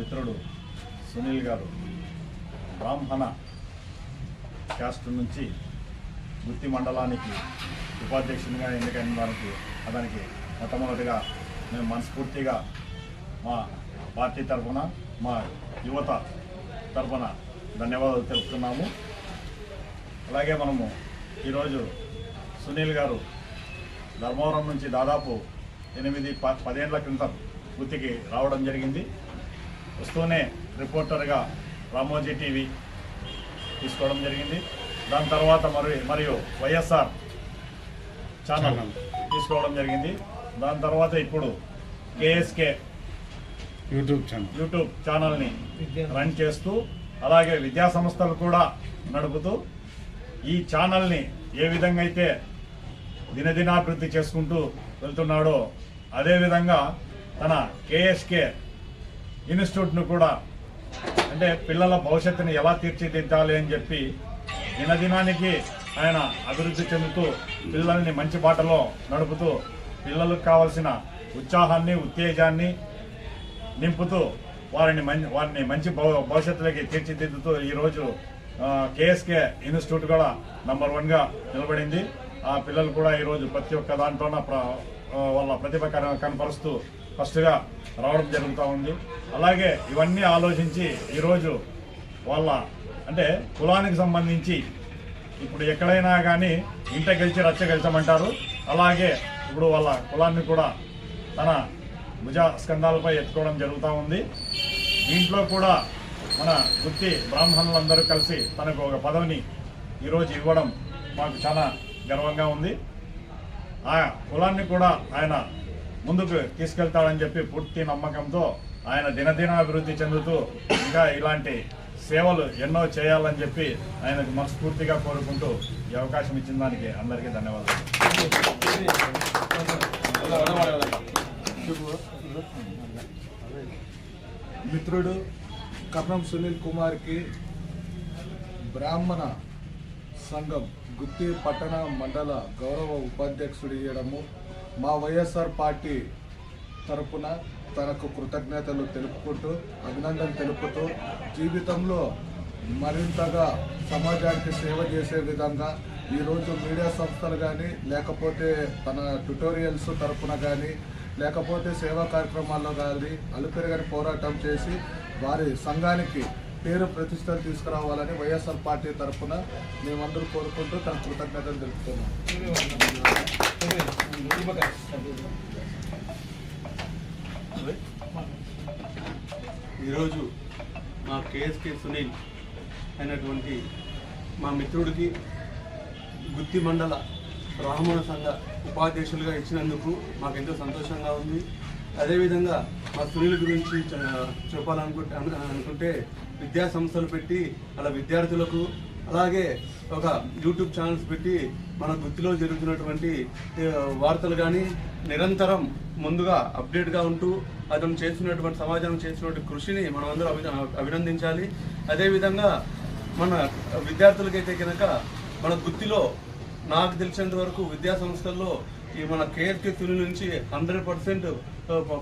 మిత్రుడు సునీల్ గారు బ్రాహ్మణ క్యాస్ట్ నుంచి గుత్తి మండలానికి ఉపాధ్యక్షునిగా ఎన్నికైన దానికి అతనికి మొట్టమొదటిగా మేము మనస్ఫూర్తిగా మా పార్టీ తరఫున మా యువత తరఫున ధన్యవాదాలు తెలుపుతున్నాము. అలాగే మనము ఈరోజు సునీల్ గారు ధర్మవరం నుంచి దాదాపు ఎనిమిది ప పదేళ్ళ క్రితం వృత్తికి రావడం జరిగింది. వస్తూనే రిపోర్టర్గా రామోజీ టీవీ తీసుకోవడం జరిగింది. దాని తర్వాత మరి మరియు వైఎస్ఆర్ ఛానల్ తీసుకోవడం జరిగింది. దాని తర్వాత ఇప్పుడు కేఎస్కే యూట్యూబ్ ఛానల్. యూట్యూబ్ ఛానల్ని రన్ చేస్తూ అలాగే విద్యా సంస్థలు కూడా నడుపుతూ ఈ ఛానల్ని ఏ విధంగా అయితే దినదినాభివృద్ధి చేసుకుంటూ వెళ్తున్నాడో అదేవిధంగా తన కేఎస్కే ఇన్స్టిట్యూట్ను కూడా అంటే పిల్లల భవిష్యత్తుని ఎలా తీర్చిదిద్దాలి అని చెప్పి దినదినానికి ఆయన అభివృద్ధి చెందుతూ పిల్లల్ని మంచి బాటలో నడుపుతూ పిల్లలకు కావలసిన ఉత్సాహాన్ని ఉత్తేజాన్ని నింపుతూ వారిని మంచి వారిని మంచి భవ- భవిష్యత్తులోకి తీర్చిదిద్దుతూ ఈరోజు కేఎస్కే ఇన్స్టిట్యూట్ కూడా నంబర్ వన్గా నిలబడింది. ఆ పిల్లలు కూడా ఈరోజు ప్రతి ఒక్క దాంట్లోన వాళ్ళ ప్రతిభ కన- కనపరుస్తూ ఫస్ట్గా రావడం జరుగుతూ ఉంది. అలాగే ఇవన్నీ ఆలోచించి ఈరోజు వాళ్ళ అంటే కులానికి సంబంధించి ఇప్పుడు ఎక్కడైనా కానీ ఇంట గెలిచి రచ్చ గెలిచమంటారు. అలాగే ఇప్పుడు వాళ్ళ కులాన్ని కూడా తన భుజ స్కంధాలపై ఎత్తుకోవడం జరుగుతూ ఉంది. దీంట్లో కూడా మన గుత్తి బ్రాహ్మణులందరూ కలిసి తనకు ఒక పదవిని ఈరోజు ఇవ్వడం మాకు చాలా గర్వంగా ఉంది. ఆ కులాన్ని కూడా ఆయన ముందుకు తీసుకెళ్తాడని చెప్పి పూర్తి నమ్మకంతో ఆయన దినదిన అభివృద్ధి చెందుతూ ఇంకా ఇలాంటి సేవలు ఎన్నో చేయాలని చెప్పి ఆయనకు మనస్ఫూర్తిగా కోరుకుంటూ ఈ అవకాశం ఇచ్చిన దానికి అందరికీ ధన్యవాదాలు. మిత్రుడు కర్ణం సునీల్ కుమార్కి బ్రాహ్మణ సంఘం గుత్తి పట్టణ మండల గౌరవ ఉపాధ్యక్షుడు ఇవ్వడము మా వైఎస్ఆర్ పార్టీ తరపున తనకు కృతజ్ఞతలు తెలుపుకుంటూ అభినందన తెలుపుతూ జీవితంలో మరింతగా సమాజానికి సేవ చేసే విధంగా ఈరోజు మీడియా సంస్థలు కానీ లేకపోతే తన ట్యుటోరియల్స్ తరపున కానీ లేకపోతే సేవా కార్యక్రమాల్లో కానీ అలుపెరగని పోరాటం చేసి వారి సంఘానికి పేరు ప్రతిష్టలు తీసుకురావాలని వైఎస్ఆర్ పార్టీ తరఫున మేమందరూ కోరుకుంటూ తన కృతజ్ఞతలు తెలుపుతున్నాం. ఈరోజు మా కేఎస్కే సునీల్ అయినటువంటి మా మిత్రుడికి గుత్తి మండల బ్రాహ్మణ సంఘ ఉపాధ్యక్షులుగా ఇచ్చినందుకు మాకు ఎంతో సంతోషంగా ఉంది. అదేవిధంగా మా సునీల్ గురించి చ- చెప్పాలనుకుంటే అనుకుంటే విద్యా సంస్థలు పెట్టి అలా విద్యార్థులకు అలాగే ఒక యూట్యూబ్ ఛానల్స్ పెట్టి మన గుత్తిలో జరుగుతున్నటువంటి వార్తలు కానీ నిరంతరం ముందుగా అప్డేట్గా ఉంటూ అతను చేస్తున్నటువంటి సమాజం చేస్తున్నటువంటి కృషిని మనం అందరూ అభి- అభినందించాలి. అదేవిధంగా మన విద్యార్థులకైతే కనుక మన గుత్తిలో నాకు తెలిసినంత వరకు విద్యా సంస్థల్లో ఈ మన కేఎస్కే తుని నుంచి హండ్రెడ్ పర్సెంట్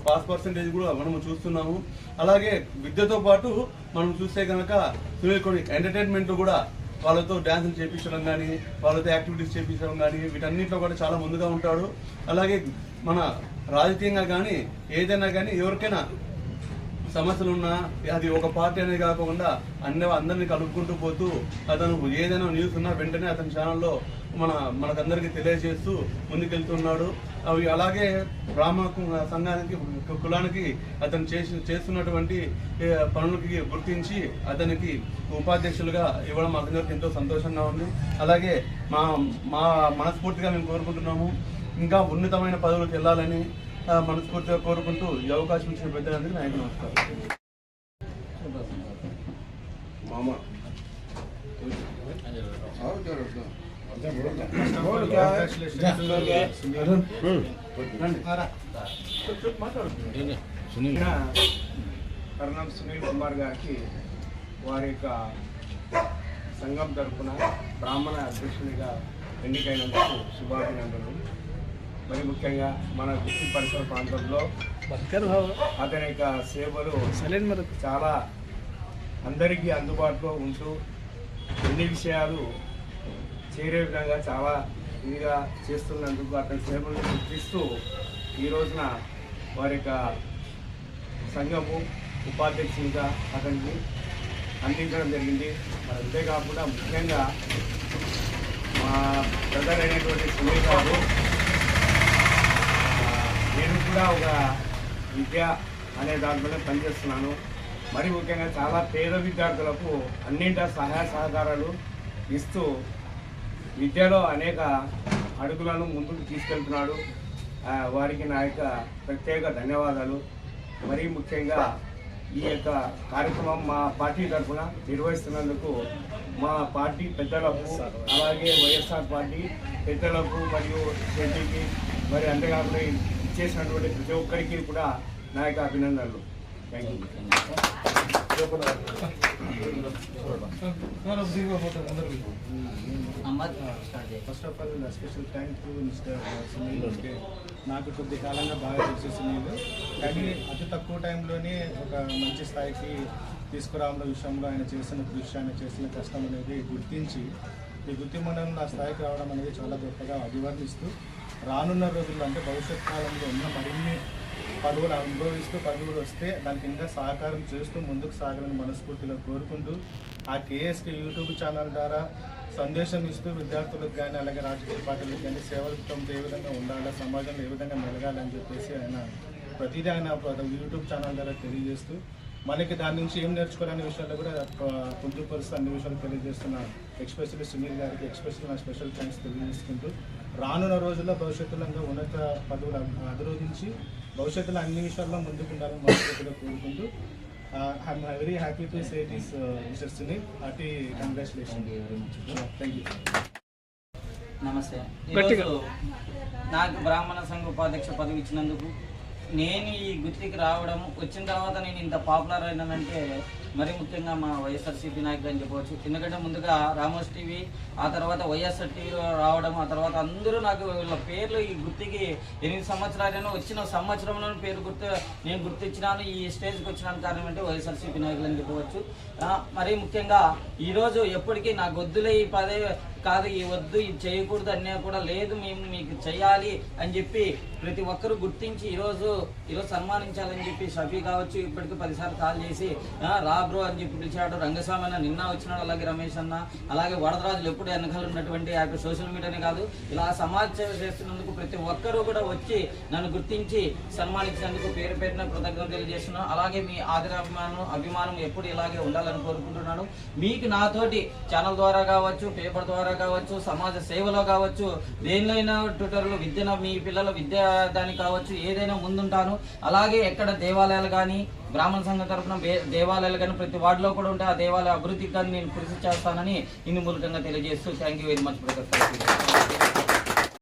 పాస్ పర్సెంటేజ్ కూడా మనము చూస్తున్నాము. అలాగే విద్యతో పాటు మనం చూస్తే కనుక సునీల్ కొన్ని ఎంటర్టైన్మెంట్ కూడా వాళ్ళతో డ్యాన్సులు చేపించడం కానీ వాళ్ళతో యాక్టివిటీస్ చేపించడం కానీ వీటన్నిటిలో కూడా చాలా ముందుగా ఉంటాడు. అలాగే మన రాజకీయంగా కానీ ఏదైనా కానీ ఎవరికైనా సమస్యలు ఉన్నా అది ఒక పార్టీ అనేది కాకుండా అన్ని అందరినీ కలుపుకుంటూ పోతూ అతను ఏదైనా న్యూస్ ఉన్నా వెంటనే అతని ఛానల్లో మన మనకందరికీ తెలియజేస్తూ ముందుకెళ్తున్నాడు. అవి అలాగే బ్రాహ్మణ సంఘానికి కులానికి అతను చేసి చేస్తున్నటువంటి పనులకి గుర్తించి అతనికి ఉపాధ్యక్షులుగా ఇవ్వడం మాకందరికి ఎంతో సంతోషంగా ఉంది. అలాగే మా మా మనస్ఫూర్తిగా మేము కోరుకుంటున్నాము. ఇంకా ఉన్నతమైన పదవులకు వెళ్ళాలని మనస్ఫూర్తిగా కోరుకుంటూ ఈ అవకాశం ఇచ్చిన పెద్దలందరికీ నాయకు నమస్కారం. మామ. కర్ణం సునీల్ కుమార్ గారికి వారి యొక్క సంఘం తరఫున బ్రాహ్మణ అధ్యక్షునిగా ఎన్నికైనందుకు శుభాభినందనలు. మరి ముఖ్యంగా మన గుత్తి పరిసర ప్రాంతంలో అతని యొక్క సేవలు చాలా అందరికీ అందుబాటులో ఉంటూ అన్ని విషయాలు చేరే విధంగా చాలా ఇదిగా చేస్తున్నందుకు అతని సేవలను గుర్తిస్తూ ఈ రోజున వారి యొక్క సంఘము ఉపాధ్యక్షునిగా అతనికి అందించడం జరిగింది. మరి అంతేకాకుండా ముఖ్యంగా మా బ్రదర్ అయినటువంటి సునీల్ గారు నేను కూడా ఒక విద్య అనే దాంట్లోనే పనిచేస్తున్నాను. మరి ముఖ్యంగా చాలా పేద విద్యార్థులకు అన్నింటా సహాయ సహకారాలు ఇస్తూ విద్యలో అనేక అడుగులను ముందుకు తీసుకెళ్తున్నాడు. వారికి నా యొక్క ప్రత్యేక ధన్యవాదాలు. మరీ ముఖ్యంగా ఈ యొక్క కార్యక్రమం మా పార్టీ తరఫున నిర్వహిస్తున్నందుకు మా పార్టీ పెద్దలకు అలాగే వైఎస్ఆర్ పార్టీ పెద్దలకు మరియు శెట్టికి మరి అంతేకాకుండా ఇచ్చేసినటువంటి ప్రతి ఒక్కరికి కూడా నా యొక్క అభినందనలు. Thank you first of all special thank you mister Sunil నాకు కొద్ది కాలంగా బాగా తెలిసి సునీల్ కానీ అతి తక్కువ టైంలోనే ఒక మంచి స్థాయికి తీసుకురావడం విషయంలో ఆయన చేసిన కృషి ఆయన చేసిన కష్టం అనేది గుర్తించి ఈ గుర్తింపడం నా స్థాయికి రావడం అనేది చాలా గొప్పగా అభివర్ణిస్తూ రానున్న రోజుల్లో అంటే భవిష్యత్ కాలంలో ఉన్న మరిన్ని పదవులు అనుభవిస్తూ పదవులు వస్తే దానికి ఇంకా సహకారం చేస్తూ ముందుకు సాగాలని మనస్ఫూర్తిగా కోరుకుంటూ ఆ కేఎస్కే యూట్యూబ్ ఛానల్ ద్వారా సందేశం ఇస్తూ విద్యార్థులకు కానీ అలాగే రాజకీయ పార్టీలకు కానీ సేవలతో ఏ విధంగా ఉండాలా సమాజంలో ఏ విధంగా మెలగాలని చెప్పేసి ఆయన ప్రతిదీ ఆయన యూట్యూబ్ ఛానల్ ద్వారా తెలియజేస్తూ మనకి దాని నుంచి ఏం నేర్చుకోవాలనే విషయాల్లో కూడా పొందుపరుస్తూ అన్ని విషయాలు తెలియజేస్తున్న ఎక్స్పెషల్లీ సునీల్ గారికి ఎక్స్పెషల్లీ నా స్పెషల్ థ్యాంక్స్ తెలియజేసుకుంటూ రానున్న రోజుల్లో భవిష్యత్తులో ఉన్నత పదవులు అభిరోధించి అధిరోధించి భవిష్యత్తులో అన్ని విషయాల్లో ముందుకు ఉండాలని మనస్ఫూర్తిగా కోరుకుంటూ I'm very happy to say is mister Sunil hearty congratulation thank you నమస్తే. ఈరోజు నాకు బ్రాహ్మణ సంఘ ఉపాధ్యక్ష పదవి ఇచ్చినందుకు నేను ఈ గుర్తికి రావడం వచ్చిన తర్వాత నేను ఇంత పాపులర్ అయినానంటే మరి ముఖ్యంగా మా వైఎస్ఆర్సీపీ నాయకులు అని చెప్పవచ్చు. ఎందుకంటే ముందుగా రామోస్ టీవీ ఆ తర్వాత వైఎస్ఆర్ టీవీలో రావడం ఆ తర్వాత అందరూ నాకు వీళ్ళ పేర్లు ఈ గుర్తికి ఎనిమిది సంవత్సరాలైనా వచ్చిన సంవత్సరంలో పేరు గుర్తు నేను గుర్తించినాను. ఈ స్టేజ్కి వచ్చినాను కారణం అంటే వైఎస్ఆర్సీపీ నాయకులు అని చెప్పవచ్చు. మరి ముఖ్యంగా ఈరోజు ఎప్పటికీ నా గొద్దులే ఈ పదే కాదు ఈ వద్దు ఇది చేయకూడదు అనే కూడా లేదు మేము మీకు చేయాలి అని చెప్పి ప్రతి ఒక్కరూ గుర్తించి ఈరోజు ఈరోజు సన్మానించాలని చెప్పి షఫీ కావచ్చు ఇప్పటికి పదిసార్లు కాల్ చేసి రా బ్రో అని చెప్పి పిలిచాడు రంగస్వామి అన్న నిన్న వచ్చినాడు అలాగే రమేష్ అన్న అలాగే వరదరాజులు ఎప్పుడు వెనకాల ఉన్నటువంటి ఆ సోషల్ మీడియానే కాదు ఇలా సమాజ సేవ చేస్తున్నందుకు ప్రతి ఒక్కరూ కూడా వచ్చి నన్ను గుర్తించి సన్మానించినందుకు పేరు పేరున కృతజ్ఞతలు తెలియజేస్తున్నాను. అలాగే మీ ఆదరాభిమానం అభిమానం ఎప్పుడు ఇలాగే ఉండాలని కోరుకుంటున్నాను. మీకు నాతోటి ఛానల్ ద్వారా కావచ్చు పేపర్ ద్వారా కావచ్చు సమాజ సేవలో కావచ్చు దేనిలో ట్విట్టర్లో విద్యను మీ పిల్లల విద్య దానికి కావచ్చు ఏదైనా ముందుంటాను. అలాగే ఎక్కడ దేవాలయాలు కానీ బ్రాహ్మణ సంఘం తరఫున దేవాలయాలు కానీ ప్రతి వార్డులో కూడా ఉంటే ఆ దేవాలయ అభివృద్ధికి కానీ నేను కృషి చేస్తానని ఇన్ని మూలకంగా తెలియజేస్తూ thank you very much brother